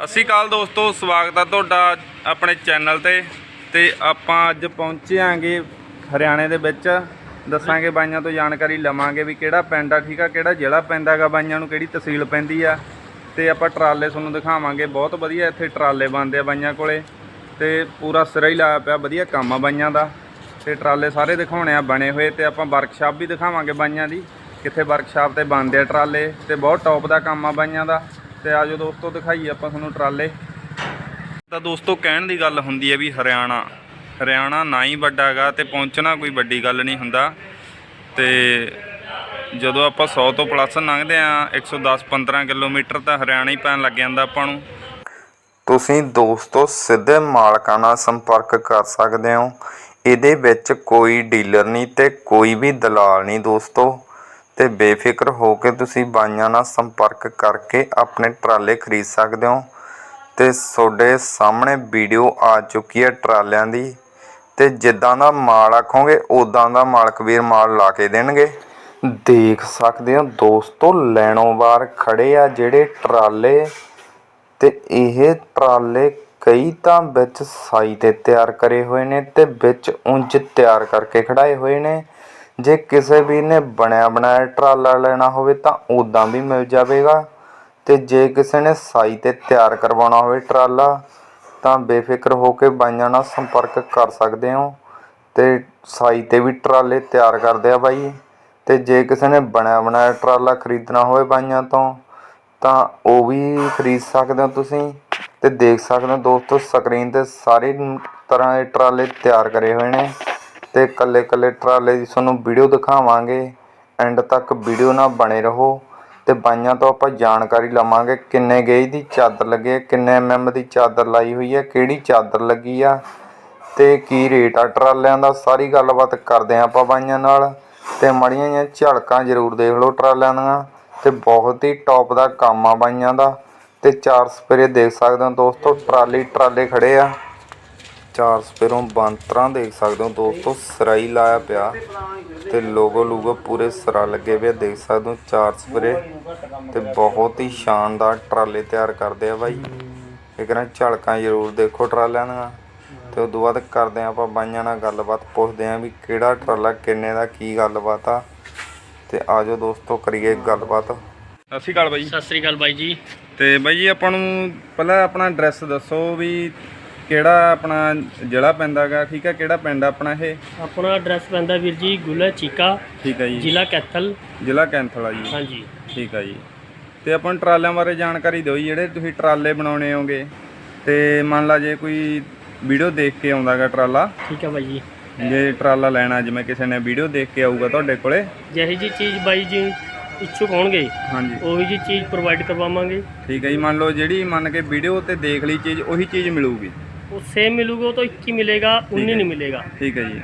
ਸਤਿ ਸ਼੍ਰੀ ਅਕਾਲ ਦੋਸਤੋ, ਸਵਾਗਤ ਆ ਤੁਹਾਡਾ ਆਪਣੇ ਚੈਨਲ ਤੇ। ਤੇ ਆਪਾਂ ਅੱਜ ਪਹੁੰਚੇ ਆਂਗੇ ਹਰਿਆਣੇ ਦੇ ਵਿੱਚ। ਦੱਸਾਂਗੇ ਬਾਈਆਂ ਤੋਂ ਜਾਣਕਾਰੀ ਲਵਾਂਗੇ ਵੀ ਕਿਹੜਾ ਪਿੰਡ ਆ, ਠੀਕ ਆ, ਕਿਹੜਾ ਜ਼ਿਲ੍ਹਾ ਪੈਂਦਾ ਗਾ ਬਾਈਆਂ ਨੂੰ, ਕਿਹੜੀ ਤਹਿਸੀਲ ਪੈਂਦੀ ਆ। ਤੇ ਆਪਾਂ ਟਰਾਲੇ ਤੁਹਾਨੂੰ ਦਿਖਾਵਾਂਗੇ, ਬਹੁਤ ਵਧੀਆ ਇੱਥੇ ਟਰਾਲੇ ਬਣਦੇ ਆ ਬਾਈਆਂ ਕੋਲੇ। ਤੇ ਪੂਰਾ ਸਿਰਾ ਹੀ ਲਾਇਆ ਪਿਆ, ਵਧੀਆ ਕੰਮ ਆ ਬਾਈਆਂ ਦਾ। ਤੇ ਟਰਾਲੇ ਸਾਰੇ ਦਿਖਾਉਣੇ ਆ, ਬਣੇ ਹੋਏ। ਤੇ ਆਪਾਂ ਵਰਕਸ਼ਾਪ ਵੀ ਦਿਖਾਵਾਂਗੇ ਬਾਈਆਂ ਦੀ, ਕਿੱਥੇ ਵਰਕਸ਼ਾਪ ਤੇ ਬਣਦੇ ਆ ਟਰਾਲੇ। ਤੇ ਬਹੁਤ ਟੌਪ ਦਾ ਕੰਮ ਆ ਬਾਈਆਂ ਦਾ। ਤੇ ਆਜੋ ਦੋਸਤੋ ਦਿਖਾਈਏ ਆਪਾਂ ਤੁਹਾਨੂੰ ਟਰਾਲੇ। ਤਾਂ ਦੋਸਤੋ, ਕਹਿਣ ਦੀ ਗੱਲ ਹੁੰਦੀ ਹੈ ਵੀ ਹਰਿਆਣਾ। ਹਰਿਆਣਾ ਨਾ ਹੀ ਵੱਡਾ ਹੈਗਾ ਤੇ ਪਹੁੰਚਣਾ ਕੋਈ ਵੱਡੀ ਗੱਲ ਨਹੀਂ ਹੁੰਦਾ। ਤੇ ਜਦੋਂ ਆਪਾਂ 100 ਤੋਂ ਪਲੱਸ ਲੰਘਦੇ ਆ 110 15 ਕਿਲੋਮੀਟਰ ਤਾਂ ਹਰਿਆਣਾ ਹੀ ਪੈਣ ਲੱਗ ਜਾਂਦਾ ਆਪਾਂ ਨੂੰ। ਤੁਸੀਂ ਦੋਸਤੋ, ਸਿੱਧੇ ਮਾਲਕਾਂ ਨਾਲ ਸੰਪਰਕ ਕਰ ਸਕਦੇ ਹੋ। ਇਹਦੇ ਵਿੱਚ ਕੋਈ ਡੀਲਰ ਨਹੀਂ ਤੇ ਕੋਈ ਵੀ ਦਲਾਲ ਨਹੀਂ ਦੋਸਤੋ। ਅਤੇ ਬੇਫਿਕਰ ਹੋ ਕੇ ਤੁਸੀਂ ਬਾਈਆਂ ਨਾਲ ਸੰਪਰਕ ਕਰਕੇ ਆਪਣੇ ਟਰਾਲੇ ਖਰੀਦ ਸਕਦੇ ਹੋ। ਅਤੇ ਤੁਹਾਡੇ ਸਾਹਮਣੇ ਵੀਡੀਓ ਆ ਚੁੱਕੀ ਹੈ ਟਰਾਲਿਆਂ ਦੀ ਅਤੇ ਜਿੱਦਾਂ ਦਾ ਮਾਲ ਆਖੋਗੇ ਉੱਦਾਂ ਦਾ ਮਾਲਕ ਵੀਰ ਮਾਲ ਲਾ ਕੇ ਦੇਣਗੇ। ਦੇਖ ਸਕਦੇ ਹੋ ਦੋਸਤੋ ਲੈਣੋ ਵਾਰ ਖੜੇ ਆ ਜਿਹੜੇ ਟਰਾਲੇ ਤੇ ਇਹ ਟਰਾਲੇ ਕਈ ਤਾਂ ਵਿੱਚ ਸਾਈ ਤੇ ਤਿਆਰ ਕਰੇ ਹੋਏ ਨੇ ਤੇ ਵਿੱਚ ਉਂਝ ਤਿਆਰ ਕਰਕੇ ਖੜਾਏ ਹੋਏ ਨੇ। ਜੇ ਕਿਸੇ ਵੀ ਨੇ ਬਣਿਆ ਬਣਾਇਆ ਟਰਾਲਾ ਲੈਣਾ ਹੋਵੇ ਤਾਂ ਉੱਦਾਂ ਵੀ ਮਿਲ ਜਾਵੇਗਾ। ਤੇ ਜੇ ਕਿਸੇ ਨੇ ਸਾਈ ਤੇ ਤਿਆਰ ਕਰਵਾਉਣਾ ਹੋਵੇ ਟਰਾਲਾ, ਤਾਂ ਬੇਫਿਕਰ ਹੋ ਕੇ ਬਾਈਆਂ ਨਾਲ ਸੰਪਰਕ ਕਰ ਸਕਦੇ ਹੋ। ਤੇ ਸਾਈ ਤੇ ਵੀ ਟਰਾਲੇ ਤਿਆਰ ਕਰਦੇ ਆ ਬਾਈ। ਤੇ ਜੇ ਕਿਸੇ ਨੇ ਬਣਿਆ ਬਣਾਇਆ ਟਰਾਲਾ ਖਰੀਦਣਾ ਹੋਵੇ ਬਾਈਆਂ ਤੋਂ, ਤਾਂ ਉਹ ਵੀ ਖਰੀਦ ਸਕਦੇ ਹੋ ਤੁਸੀਂ। ਤੇ ਦੇਖ ਸਕਦੇ ਹੋ ਦੋਸਤੋ, ਸਕਰੀਨ ਤੇ ਸਾਰੇ ਤਰ੍ਹਾਂ ਦੇ ਟਰਾਲੇ ਤਿਆਰ ਕਰੇ ਹੋਏ ਨੇ। ਤੇ ਕੱਲੇ ਕੱਲੇ ਟਰਾਲੇ ਦੀ ਤੁਹਾਨੂੰ ਵੀਡੀਓ ਦਿਖਾਵਾਂਗੇ। ਐਂਡ ਤੱਕ ਵੀਡੀਓ ਨਾਲ ਬਣੇ ਰਹੋ ਤੇ ਬਾਈਆਂ ਤੋਂ ਆਪਾਂ ਜਾਣਕਾਰੀ ਲਵਾਂਗੇ ਕਿੰਨੇ ਗੇਜ ਦੀ ਚਾਦਰ ਲੱਗੇ ਹੈ, ਕਿੰਨੇ ਐਮਐਮ ਦੀ ਚਾਦਰ ਲਾਈ ਹੋਈ ਹੈ, ਕਿਹੜੀ ਚਾਦਰ ਲੱਗੀ ਆ ਤੇ ਕੀ ਰੇਟ ਆ ਟਰਾਲਿਆਂ ਦਾ, ਸਾਰੀ ਗੱਲਬਾਤ ਕਰਦੇ ਆਂ ਆਪਾਂ ਬਾਈਆਂ ਨਾਲ। ਤੇ ਮੜੀਆਂ ਜਿਹੀਆਂ ਝਲਕਾਂ ਜ਼ਰੂਰ ਦੇਖ ਲਓ ਟਰਾਲਿਆਂ ਦੀਆਂ। ਤੇ ਬਹੁਤ ਹੀ ਟੌਪ ਦਾ ਕੰਮ ਆ ਬਾਈਆਂ ਦਾ। ਤੇ ਚਾਰ ਸਪੇਰੇ ਦੇਖ ਸਕਦੇ ਹੋ ਦੋਸਤੋ, ਟਰਾਲੀ ਟਰਾਲੇ ਖੜੇ ਆ। ਚਾਰ ਸਪੇਰੋਂ ਬੰਤਰਾਂ ਦੇਖ ਸਕਦੇ ਹੋ। ਦੋਸਤੋ ਸਰਾਈ ਲਾਇਆ ਪਿਆ ਤੇ ਲੋਗੋ ਲੂਗੋ ਪੂਰੇ ਸਰਾ ਲੱਗੇ ਹੋਏ ਦੇਖ ਸਕਦੇ ਹੋ ਚਾਰ ਸਪੇਰੇ ਤੇ ਬਹੁਤ ਹੀ ਸ਼ਾਨਦਾਰ ਟਰਾਲੇ ਤਿਆਰ ਕਰਦੇ ਆ ਬਾਈ। ਇੱਕ ਨਾ ਝਲਕਾਂ ਜ਼ਰੂਰ ਦੇਖੋ ਟਰਾਲਿਆਂ ਦੀਆਂ। ਤੇ ਉਦੋਂ ਬਾਅਦ ਕਰਦੇ ਆ ਆਪਾਂ ਬਾਈਆਂ ਨਾਲ ਗੱਲਬਾਤ ਪੁੱਛਦੇ ਆ ਵੀ ਕਿਹੜਾ ਟਰਾਲਾ ਕਿੰਨੇ ਦਾ ਕੀ ਗੱਲਬਾਤ ਆ। ਤੇ ਆਜੋ ਦੋਸਤੋ ਕਰੀਏ ਗੱਲਬਾਤ। ਸਤਿ ਸ਼੍ਰੀ ਅਕਾਲ ਬਾਈ। ਸਤਿ ਸ੍ਰੀ ਅਕਾਲ ਬਾਈ ਜੀ। ਤੇ ਬਾਈ ਜੀ ਆਪਾਂ ਨੂੰ ਪਹਿਲਾਂ ਆਪਣਾ ਐਡਰੈਸ ਦੱਸੋ ਵੀ ਕਿਹੜਾ ਆਪਣਾ ਜ਼ਿਲ੍ਹਾ ਪੈਂਦਾਗਾ? ਠੀਕ ਆ ਕਿਹੜਾ ਪਿੰਡ ਆ ਆਪਣਾ ਇਹ? ਆਪਣਾ ਐਡਰੈਸ ਪੈਂਦਾ ਵੀਰ ਜੀ ਗੁਲਾ ਚੀਕਾ ਠੀਕ ਆ ਜੀ। ਜ਼ਿਲ੍ਹਾ ਕੈਥਲ। ਜ਼ਿਲ੍ਹਾ ਕੈਂਥਲ ਆ ਜੀ। ਹਾਂਜੀ। ਠੀਕ ਆ ਜੀ। ਤੇ ਆਪਾਂ ਨੂੰ ਟਰਾਲਿਆਂ ਬਾਰੇ ਜਾਣਕਾਰੀ ਦਿਓ ਜੀ ਜਿਹੜੇ ਤੁਸੀਂ ਟਰਾਲੇ ਬਣਾਉਣੇ ਹੋਗੇ। ਤੇ ਮੰਨ ਲਾ ਜੇ ਕੋਈ ਵੀਡੀਓ ਦੇਖ ਕੇ ਆਉਂਦਾਗਾ ਟਰਾਲਾ। ਠੀਕ ਹੈ ਬਾਈ ਜੀ। ਜੇ ਟਰਾਲਾ ਲੈਣਾ ਜਿਵੇਂ ਕਿਸੇ ਨੇ ਵੀਡੀਓ ਦੇਖ ਕੇ ਆਊਗਾ ਤੁਹਾਡੇ ਕੋਲੇ। ਜਿਹੀ ਜੀ ਚੀਜ਼ ਬਾਈ ਜੀ ਇੱਛੁਕ ਹੋਣਗੇ ਹਾਂਜੀ। ਉਹੀ ਜੀ ਚੀਜ਼ ਪ੍ਰੋਵਾਈਡ ਕਰਵਾਵਾਂਗੇ। ਠੀਕ ਹੈ ਜੀ ਮੰਨ ਲਓ ਜਿਹੜੀ ਮੰਨ ਕੇ ਵੀਡੀਓ ਤੇ ਦੇਖ ਲਈ ਚੀਜ਼ ਉਹੀ ਚੀਜ਼ ਮਿਲੂਗੀ। ਉਹ ਸੇਮ ਮਿਲੂਗਾ ਤਾਂ 21 ਮਿਲੇਗਾ 19 ਨਹੀਂ ਮਿਲੇਗਾ। ਠੀਕ ਹੈ ਜੀ।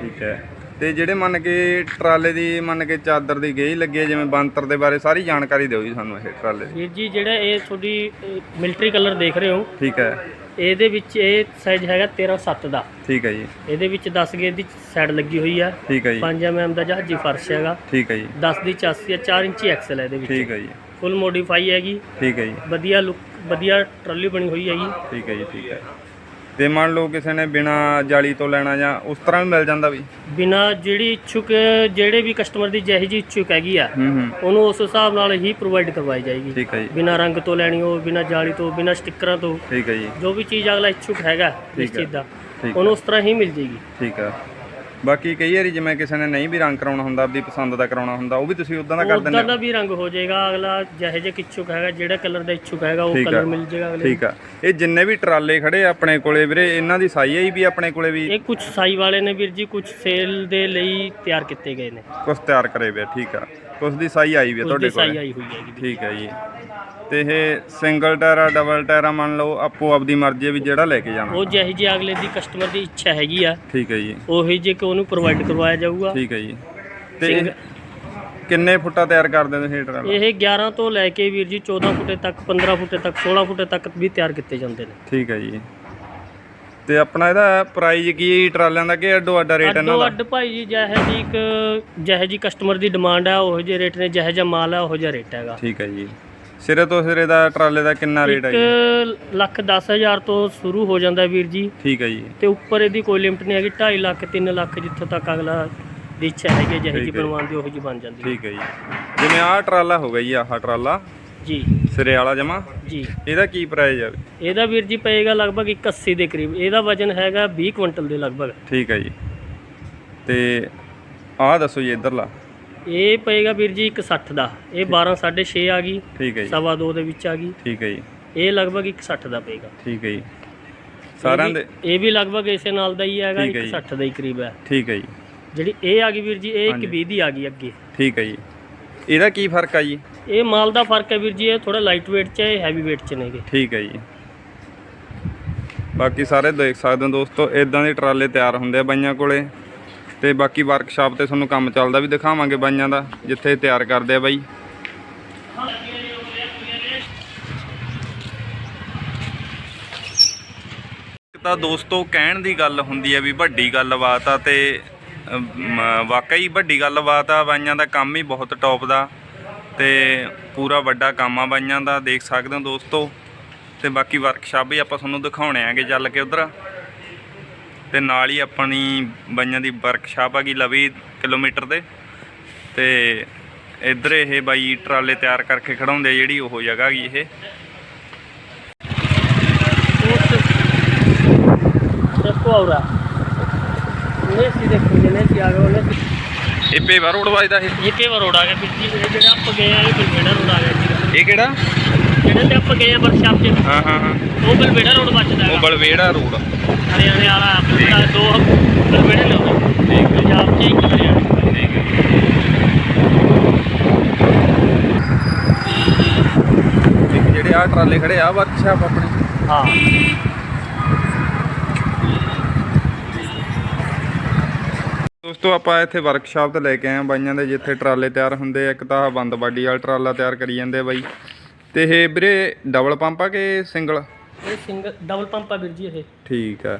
ਠੀਕ ਹੈ। ਤੇ ਜਿਹੜੇ ਮੰਨ ਕੇ ਟਰਾਲੇ ਦੀ ਮੰਨ ਕੇ ਚਾਦਰ ਦੀ ਗੇਜ ਲੱਗੀ ਹੈ ਜਿਵੇਂ ਬੰਤਰ ਦੇ ਬਾਰੇ ਸਾਰੀ ਜਾਣਕਾਰੀ ਦਿਓ ਜੀ ਸਾਨੂੰ ਇਹ ਟਰਾਲੇ ਦੀ। ਵੀਰ ਜੀ ਜਿਹੜਾ ਇਹ ਤੁਹਾਡੀ ਮਿਲਟਰੀ ਕਲਰ ਦੇਖ ਰਹੇ ਹੋ ਠੀਕ ਹੈ। ਇਹਦੇ ਵਿੱਚ ਇਹ ਸਾਈਜ਼ ਹੈਗਾ 13 7 ਦਾ। ਠੀਕ ਹੈ ਜੀ। ਇਹਦੇ ਵਿੱਚ 10 ਗੇਜ ਦੀ ਸਾਈਡ ਲੱਗੀ ਹੋਈ ਆ। ਠੀਕ ਹੈ ਜੀ। 5 mm ਦਾ ਜਹਾਜੀ ਫਰਸ਼ ਹੈਗਾ। ਠੀਕ ਹੈ ਜੀ। 10 ਦੀ ਚਾਸੀ ਆ 4 ਇੰਚੀ ਐਕਸਲ ਹੈ ਇਹਦੇ ਵਿੱਚ। ਠੀਕ ਹੈ ਜੀ। ਫੁੱਲ ਮੋਡੀਫਾਈ ਹੈਗੀ। ਠੀਕ ਹੈ ਜੀ। ਵਧੀਆ ਲੁੱਕ ਵਧੀਆ ਟਰਾਲੀ ਬਣੀ ਹੋਈ ਹੈਗੀ ਠੀਕ ਹੈ ਜੀ ਠੀਕ ਹੈ। ਤੇ ਮੰਨ ਲਓ ਕਿਸੇ ਨੇ ਬਿਨਾ ਜਾਲੀ ਤੋਂ ਲੈਣਾ ਜਾਂ ਉਸ ਤਰ੍ਹਾਂ ਵੀ ਮਿਲ ਜਾਂਦਾ ਵੀ? ਬਿਨਾ ਜਿਹੜੀ ਇੱਛੁਕ ਜਿਹੜੇ ਵੀ ਕਸਟਮਰ ਦੀ ਜਿਹੀ ਜੀ ਇੱਛੁਕ ਹੈਗੀ ਆ ਹੂੰ ਹੂੰ। ਉਹਨੂੰ ਉਸ ਹਿਸਾਬ ਨਾਲ ਹੀ ਪ੍ਰੋਵਾਈਡ ਕਰਵਾਈ ਜਾਏਗੀ। ਠੀਕ ਹੈ ਜੀ। ਬਿਨਾ ਰੰਗ ਤੋਂ ਲੈਣੀ ਹੋ ਬਿਨਾ ਜਾਲੀ ਤੋਂ ਬਿਨਾ ਸਟickਰਾਂ ਤੋਂ। ਠੀਕ ਹੈ ਜੀ। ਜੋ ਵੀ ਚੀਜ਼ ਅਗਲਾ ਇੱਛੁਕ ਹੈਗਾ ਇਸ ਠੀਕ ਹੈ। ਚੀਜ਼ ਦਾ ਠੀਕ ਉਹਨੂੰ ਉਸ ਤਰ੍ਹਾਂ ਹੀ ਮਿਲ ਜੇਗੀ ਠੀਕ ਹੈ। ਬਾਕੀ ਕਈ ਵਾਰੀ ਜਿਵੇਂ ਕਿਸੇ ਨੇ ਨਹੀਂ ਵੀ ਰੰਗ ਕਰਾਉਣਾ ਹੁੰਦਾ ਆਪਦੀ ਪਸੰਦ ਦਾ ਕਰਾਉਣਾ ਹੁੰਦਾ ਉਹ ਵੀ ਤੁਸੀਂ ਉਦਾਂ ਦਾ ਕਰ ਦਿੰਦੇ ਉਦਾਂ ਹੋ ਦਾ ਵੀ ਰੰਗ ਹੋ ਜਾਏਗਾ ਅਗਲਾ ਜਿਹੇ ਜੇ ਇੱਛੁਕ ਹੈਗਾ ਜਿਹੜਾ ਕਲਰ ਦਾ ਇੱਛੁਕ ਹੈਗਾ ਉਹ ਠੀਕ ਆ। ਕਲਰ ਮਿਲ ਜਾਏਗਾ ਅਗਲੇ ਠੀਕ ਆ। ਇਹ ਜਿੰਨੇ ਵੀ ਟਰਾਲੇ ਖੜੇ ਆ ਆਪਣੇ ਕੋਲੇ ਵੀਰੇ ਇਹਨਾਂ ਦੀ ਸਾਈ ਆਈ ਵੀ ਆਪਣੇ ਕੋਲੇ ਵੀ? ਇਹ ਕੁਝ ਸਾਈ ਵਾਲੇ ਨੇ ਵੀਰ ਜੀ ਕੁਝ ਸੇਲ ਦੇ ਲਈ ਤਿਆਰ ਕੀਤੇ ਗਏ ਨੇ। ਕੁਝ ਤਿਆਰ ਕਰੇ ਵੇ ਠੀਕ ਆ। ਕੁਝ ਦੀ ਸਾਈ ਆਈ ਵੀ ਆ ਉਸ ਤੁਹਾਡੇ ਸਾਈ ਕੋਲੇ? ਆਈ ਹੋਈ ਹੈਗੀ। ਠੀਕ ਹੈ ਜੀ। ਤੇ ਇਹ ਸਿੰਗਲ ਟਾਇਰ ਆ ਡਬਲ ਟਾਇਰ ਆ ਮੰਨ ਲਓ ਆਪੋ ਆਪਦੀ ਮਰਜ਼ੀ ਆ ਵੀ ਜਿਹੜਾ ਲੈ ਕੇ ਜਾਣਾ। ਉਹ ਜਿਹੇ ਜੇ ਅਗਲੇ ਦੀ ਕਸਟਮਰ ਦੀ ਇੱਛਾ ਹੈਗੀ ਆ। ਠੀਕ ਹੈ ਜੀ। ਉਹੀ ਜੇ ਕਿ ਉਹਨੂੰ ਪ੍ਰੋਵਾਈਡ ਕਰਵਾਇਆ ਜਾਊਗਾ। ਠੀਕ ਹੈ ਜੀ। ਤੇ ਇਹ ਕਿੰਨੇ ਫੁੱਟਾ ਤਿਆਰ ਕਰ ਦਿੰਦੇ ਇਹ ਟਰਾਲਾ ਇਹ 11 ਤੋਂ ਲੈ ਕੇ ਵੀਰ ਜੀ 14 ਫੁੱਟੇ ਤੱਕ 15 ਫੁੱਟੇ ਤੱਕ 16 ਫੁੱਟੇ ਤੱਕ ਵੀ ਤਿਆਰ ਕੀਤੇ ਜਾਂਦੇ ਨੇ। ਠੀਕ ਹੈ ਜੀ। ਤੇ ਆਪਣਾ ਇਹਦਾ ਪ੍ਰਾਈਜ਼ ਕੀ ਟਰਾਲਿਆਂ ਦਾ ਕਿ ਅੱਡੋ ਅੱਡਾ ਰੇਟ ਇਹਨਾਂ ਅੱਡੋ ਦਾ? ਅੱਡ ਭਾਈ ਜੀ ਜਿਹੇ ਜੀ ਇੱਕ ਜਿਹੇ ਜੀ ਕਸਟਮਰ ਦੀ ਡਿਮਾਂਡ ਹੈ ਉਹ ਜਿਹੇ ਰੇਟ ਨੇ ਜਿਹੇ ਜਿਹਾ ਮਾਲ ਹੈ ਉਹ ਜਿਹਾ ਰੇਟ ਹੈਗਾ। ਠੀਕ ਹੈ ਜੀ। ਸਿਰੇ ਤੋਂ ਸਿਰੇ ਦਾ ਟਰਾਲੇ ਦਾ ਕਿੰਨਾ ਰੇਟ ਹੈ ਜੀ? ਲੱਖ ਦਸ ਹਜ਼ਾਰ ਤੋਂ ਸ਼ੁਰੂ ਹੋ ਜਾਂਦਾ ਵੀਰ ਜੀ। ਠੀਕ ਹੈ ਜੀ। ਤੇ ਉੱਪਰ ਇਹਦੀ ਕੋਈ ਲਿਮਟ ਨਹੀਂ ਹੈਗੀ 2.5 ਲੱਖ 3 ਲੱਖ ਜਿੱਥੋਂ ਤੱਕ ਅਗਲਾ ਦੀ ਇੱਛਾ ਹੈਗੀ ਜਿਹੀ ਠੀਕ ਜੀ। ਹੈ। ਬਣਵਾਉਣ ਦੀ ਉਹੋ ਜੀ ਬਣ ਜਾਂਦੀ ਹੈ। ਠੀਕ ਹੈ ਜੀ। ਜਿਵੇਂ ਆਹ ਟਰਾਲਾ ਹੋ ਗਿਆ ਜੀ ਆਹ ਟਰਾਲਾ। ਜੀ। ਸਿਰੇ ਵਾਲਾ ਜਮਾ। ਜੀ। ਇਹਦਾ ਕੀ ਪ੍ਰਾਈਸ ਹੈ ਇਹਦਾ ਵੀਰ ਜੀ ਪਏਗਾ ਲਗਭਗ 81 ਦੇ ਕਰੀਬ। ਇਹਦਾ ਵਜਨ ਹੈਗਾ 20 ਕੁਇੰਟਲ ਦੇ ਲਗਭਗ। ਠੀਕ ਹੈ ਜੀ। ਤੇ ਆਹ ਦੱਸੋ ਜੀ ਇਧਰਲਾ। ਇਹ ਪਏਗਾ ਵੀਰ ਜੀ 160 ਦਾ। ਇਹ 12 6.5 ਆ ਗਈ। ਠੀਕ ਹੈ ਜੀ। ਸਵਾ ਦੋ ਦੇ ਵਿੱਚ ਆ ਗਈ। ਠੀਕ ਹੈ ਜੀ। ਇਹ ਲਗਭਗ 160 ਦਾ ਪਏਗਾ। ਠੀਕ ਹੈ ਜੀ। ਸਾਰਿਆਂ ਦੇ ਇਹ ਵੀ ਲਗਭਗ ਇਸੇ ਨਾਲ ਦਾ ਹੀ ਹੈਗਾ ਠੀਕ ਹੈ ਜੀ। 160 ਦਾ ਕਰੀਬ ਹੈ। ਠੀਕ ਹੈ ਜੀ। ਜਿਹੜੀ ਇਹ ਆ ਗਈ ਵੀਰ ਜੀ ਇਹ ਹਾਂਜੀ। 120 ਦੀ ਆ ਗਈ ਅੱਗੇ। ਠੀਕ ਹੈ ਜੀ। ਇਹਦਾ ਕੀ ਫ਼ਰਕ ਆ ਜੀ? ਇਹ ਮਾਲ ਦਾ ਫ਼ਰਕ ਹੈ ਵੀਰ ਜੀ ਇਹ ਥੋੜਾ ਲਾਈਟ weight ਚ ਹੈ ਇਹ ਹੈਵੀ weight ਚ ਨੇਗੇ ਠੀਕ ਹੈ ਜੀ। ਬਾਕੀ ਸਾਰੇ ਦੇਖ ਸਕਦੇ ਹੋ ਦੋਸਤੋ ਇਦਾਂ ਦੇ ਟਰਾਲੇ ਤਿਆਰ ਹੁੰਦੇ ਆ ਬਾਈਆਂ ਕੋਲੇ। ਤੇ ਬਾਕੀ ਵਰਕਸ਼ਾਪ ਤੇ ਤੁਹਾਨੂੰ ਕੰਮ ਚੱਲਦਾ ਵੀ ਦਿਖਾਵਾਂਗੇ ਬਾਈਆਂ ਦਾ, ਜਿੱਥੇ ਤਿਆਰ ਕਰਦੇ ਆ ਬਾਈ। ਤਾਂ ਦੋਸਤੋ, ਕਹਿਣ ਦੀ ਗੱਲ ਹੁੰਦੀ ਹੈ ਵੀ ਵੱਡੀ ਗੱਲਬਾਤ ਆ ਤੇ ਵਾਕਈ ਵੱਡੀ ਗੱਲਬਾਤ ਆ, ਬਾਈਆਂ ਦਾ ਕੰਮ ਹੀ ਬਹੁਤ ਟੌਪ ਦਾ ਤੇ ਪੂਰਾ ਵੱਡਾ ਕੰਮ ਆ ਬਾਈਆਂ ਦਾ, ਦੇਖ ਸਕਦੇ ਹੋ ਦੋਸਤੋ। ਤੇ ਬਾਕੀ ਵਰਕਸ਼ਾਪ ਵੀ ਆਪਾਂ ਤੁਹਾਨੂੰ ਦਿਖਾਉਣੇ ਆਂਗੇ ਚੱਲ ਕੇ ਉਧਰ। ਤੇ ਨਾਲ ਹੀ ਆਪਣੀ ਬਾਈਆਂ ਦੀ ਵਰਕਸ਼ਾਪ ਹੈਗੀ ਲਵੀ ਕਿਲੋਮੀਟਰ ਦੇ ਤੇ ਇੱਧਰ ਇਹ ਬਾਈ ਟਰਾਲੇ ਤਿਆਰ ਕਰਕੇ ਖੜਾਉਂਦੇ ਜਿਹੜੀ ਉਹ ਜਗ੍ਹਾ ਹੈਗੀ ਇਹ। ਇਹ ਪੇਵਾ ਰੋਡ ਵੱਜਦਾ ਇਹ? ਇਹ ਕੇ ਰੋਡ ਆ ਗਿਆ ਵੀਰ ਜੀ ਇਹ ਜਿਹੜਾ ਆਪਾਂ ਗਏ ਆ ਇਹ ਬਲਵੇੜਾ ਰੋਡ ਆ ਗਿਆ ਜੀ ਇਹ ਕਿਹੜਾ? ਤੇ ਆਪਾਂ ਗਏ ਆ ਵਰਕਸ਼ਾਪ 'ਚ ਹਾਂ ਹਾਂ ਹਾਂ। ਉਹ ਬਲਵੇੜਾ ਰੋਡ ਵੱਜਦਾ ਉਹ ਹੈਗਾ। ਬਲਵੇੜਾ ਰੋਡ ਹਰਿਆਣੇ ਵਾਲਾ ਆਪਣਾ ਦੋ ਬਲਵੇੜੇ ਉਹ ਠੀਕ ਹੈ। ਪੰਜਾਬ 'ਚ ਇੱਕ ਹਰਿਆਣਾ ਠੀਕ ਹੈ। ਇੱਕ ਜਿਹੜੇ ਆ ਟਰਾਲੇ ਖੜੇ ਆ ਵਰਕਸ਼ਾਪ ਆਪਣੇ। ਹਾਂ। ਦੋਸਤੋ ਆਪਾਂ ਇੱਥੇ ਵਰਕਸ਼ਾਪ ਤੇ ਲੈ ਕੇ ਆਏ ਆ ਬਾਈਆਂ ਦੇ ਜਿੱਥੇ ਟਰਾਲੇ ਤਿਆਰ ਹੁੰਦੇ ਆ ਇੱਕ ਤਾਂ ਆਹ ਬੰਦ ਬਾਡੀ ਵਾਲਾ ਟਰਾਲਾ ਤਿਆਰ ਕਰੀ ਜਾਂਦੇ ਆ ਬਾਈ। ਤੇ ਇਹ ਵੀਰੇ ਡਬਲ ਪੰਪ ਆ ਕਿ ਸਿੰਗਲ ਇਹ ਸਿੰਗਲ ਡਬਲ ਪੰਪ ਆ ਵੀਰ ਜੀ ਇਹ। ਠੀਕ ਆ।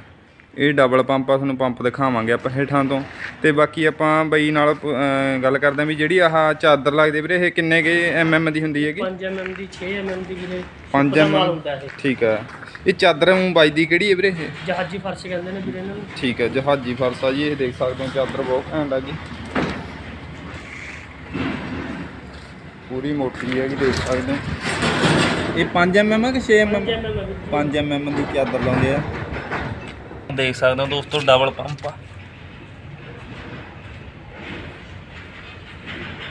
ਇਹ ਡਬਲ ਪੰਪ ਆ ਤੁਹਾਨੂੰ ਪੰਪ ਦਿਖਾਵਾਂਗੇ ਆਪਾਂ ਹੇਠਾਂ ਤੋਂ। ਤੇ ਬਾਕੀ ਆਪਾਂ ਬਈ ਨਾਲ ਅਹ ਗੱਲ ਕਰਦੇ ਆ ਵੀ ਜਿਹੜੀ ਆਹ ਚਾਦਰ ਲੱਗਦੀ ਵੀਰੇ ਇਹ ਕਿੰਨੇ ਕੇ ਐਮਐਮ ਦੀ ਹੁੰਦੀ ਹੈਗੀ? 5 mm ਦੀ 6 mm ਦੀ ਵੀਰੇ 5 ਪਤਾ ਮਾਲ ਐਮਐਮ ਹੁੰਦਾ ਇਹ। ਠੀਕ ਆ। ਇਹ ਚਾਦਰ ਨੂੰ ਵੱਜਦੀ ਕਿਹੜੀ ਹੈ ਵੀਰੇ ਇਹ? ਜਹਾਜੀ ਫਰਸ਼ ਕਹਿੰਦੇ ਨੇ ਵੀਰੇ ਇਹਨਾਂ ਨੂੰ। ਠੀਕ ਹੈ ਜਹਾਜੀ ਫਰਸਾ ਜੀ ਇਹ ਦੇਖ ਸਕਦੇ ਹੋ ਚਾਦਰ ਬਹੁਤ ਘੈਂਟ ਆ ਜੀ। ਪੂਰੀ ਮੋਟੀ ਹੈ ਕਿ ਦੇਖ ਸਕਦੇ ਹੋ। ਇਹ 5 ਐਮਐਮ ਹੈ ਕਿ 6 ਐਮਐਮ 5 mm ਆ ਵੀਰ ਜੀ। 5 ਐਮਐਮ ਦੀ ਚਾਦਰ ਲਾਉਂਦੇ ਆ। ਦੇਖ ਸਕਦੇ ਹੋ ਦੋਸਤੋ ਡਬਲ ਪੰਪ ਆ।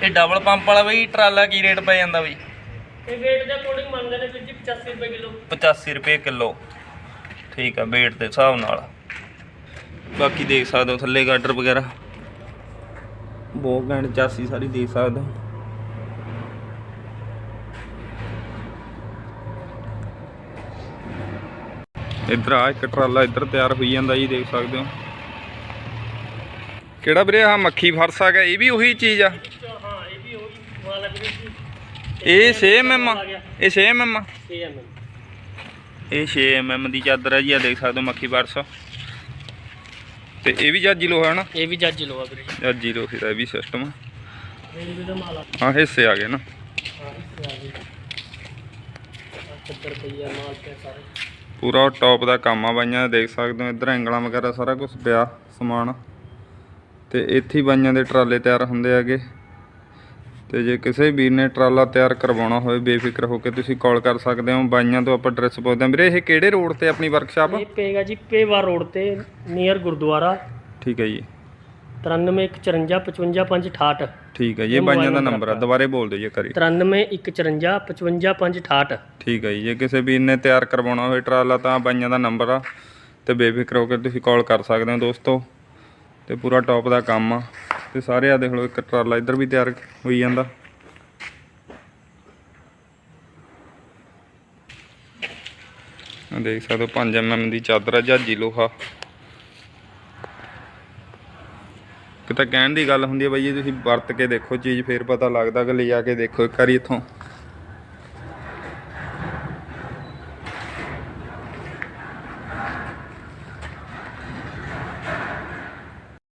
ਇਹ ਡਬਲ ਪੰਪ ਵਾਲਾ ਬਈ ਟਰਾਲਾ ਕੀ ਰੇਟ ਪੈ ਜਾਂਦਾ ਬਈ? ਇਹ weight ਦੇ ਅਕੋਰਡਿੰਗ ਮੰਗਦੇ ਨੇ ਵੀਰ ਜੀ 85 ਰੁਪਏ ਕਿਲੋ। 85 ਰੁਪਏ ਕਿਲੋ। ਠੀਕ ਆ weight ਦੇ ਹਿਸਾਬ ਨਾਲ। ਬਾਕੀ ਦੇਖ ਸਕਦੇ ਹੋ ਥੱਲੇ ਗਾਡਰ ਵਗੈਰਾ। ਬਹੁਤ ਘੈਂਟ ਚਾਸੀ ਸਾਰੀ ਦੇਖ ਸਕਦੇ ਹੋ। ਇੱਧਰ ਆ ਇੱਕ ਟਰਾਲਾ ਇੱਧਰ ਤਿਆਰ ਹੋਈ ਜਾਂਦਾ ਜੀ ਦੇਖ ਸਕਦੇ ਹੋ। ਕਿਹੜਾ ਵੀਰੇ ਆ ਮੱਖੀ ਫਰਸ ਆ ਗਿਆ ਇਹ ਵੀ ਉਹੀ ਚੀਜ਼ ਆ? ਹਾਂ ਇਹ ਵੀ ਹੋਈ ਮਾਲ ਹੈ ਵੀਰੇ ਜੀ ਇਹ 6 ਆ ਇਹ 6 ਆ? 6 ਇਹ 6 mm ਦੀ ਚਾਦਰ ਹੈ ਜੀ ਆ ਦੇਖ ਸਕਦੇ ਹੋ ਮੱਖੀ ਫਰਸ। ਤੇ ਇਹ ਵੀ ਜਾਜੀ ਲੋਹਾ ਹੈ ਨਾ ਇਹ ਵੀ ਜੱਜ ਲਵਾ ਵੀਰੇ ਜੀ। ਜਾਜੀ ਲੋਹੇ ਦਾ ਇਹ ਵੀ ਸਿਸਟਮ ਆ। ਆ ਹਿੱਸੇ ਆ ਗਏ। ਨਾ ਹਾਂ ਇਸ ਆ ਮਾਲ ਤੇ ਸਾਰੇ। ਪੂਰਾ ਟੌਪ ਦਾ ਕੰਮ ਆ ਬਾਈਆਂ ਦੇ ਦੇਖ ਸਕਦੇ ਹੋ ਇੱਧਰ ਐਂਗਲਾਂ ਵਗੈਰਾ ਸਾਰਾ ਕੁਝ ਪਿਆ ਸਮਾਨ। ਤੇ ਇੱਥੇ ਹੀ ਬਾਈਆਂ ਦੇ ਟਰਾਲੇ ਤਿਆਰ ਹੁੰਦੇ ਹੈਗੇ। ਤੇ ਜੇ ਕਿਸੇ ਵੀਰ ਨੇ ਟਰਾਲਾ ਤਿਆਰ ਕਰਵਾਉਣਾ ਹੋਵੇ ਬੇਫਿਕਰ ਹੋ ਕੇ ਤੁਸੀਂ ਕਾਲ ਕਰ ਸਕਦੇ ਹੋ। ਬਾਈਆਂ ਤੋਂ ਆਪਾਂ ਐਡਰੈਸ ਪੁੱਛਦੇ ਹਾਂ। ਵੀਰੇ ਇਹ ਕਿਹੜੇ ਰੋਡ ਤੇ ਆਪਣੀ ਵਰਕਸ਼ਾਪ ਇਹ ਪਏਗਾ ਜੀ ਪੇਵਾ ਰੋਡ ਤੇ ਨੀਅਰ ਗੁਰਦੁਆਰਾ। ਠੀਕ ਹੈ ਜੀ। 9315555568 ਠੀਕ ਹੈ ਜੀ ਇਹ ਇਹ ਬਾਈਆਂ ਦਾ mobile ਨੰਬਰ ਆ ਦੁਬਾਰੇ ਬੋਲ ਦਿਓ ਜੀ ਕਰੀ। 9315555568 ਠੀਕ ਹੈ ਜੀ ਜੇ ਕਿਸੇ ਵੀਰ ਨੇ ਤਿਆਰ ਕਰਵਾਉਣਾ ਹੋਵੇ ਟਰਾਲਾ ਤਾਂ ਬਾਈਆਂ ਦਾ ਨੰਬਰ ਆ। ਤੇ ਬੇਫਿਕਰ ਹੋ ਕੇ ਤੁਸੀਂ ਕਾਲ ਕਰ ਸਕਦੇ ਹੋ ਦੋਸਤੋ। ਤੇ ਪੂਰਾ ਟੌਪ ਦਾ ਕੰਮ ਆ। ਤੇ ਸਾਰੇ ਆ ਦੇਖ ਲਓ ਇੱਕ ਟਰਾਲਾ ਇੱਧਰ ਵੀ ਤਿਆਰ ਹੋਈ ਜਾਂਦਾ। ਦੇਖ ਸਕਦੇ ਹੋ 5 mm ਦੀ ਚਾਦਰ ਆ ਜਹਾਜੀ ਲੋਹਾ। ਕਿਤਾ ਕਹਿਣ ਦੀ ਗੱਲ ਹੁੰਦੀ ਹੈ ਬਾਈ ਜੀ, ਤੁਸੀਂ ਵਰਤ ਕੇ ਦੇਖੋ ਚੀਜ਼, ਫੇਰ ਪਤਾ ਲੱਗਦਾ ਕਿ ਲਿਜਾ ਕੇ ਦੇਖੋ ਇੱਕ ਵਾਰੀ ਇੱਥੋਂ।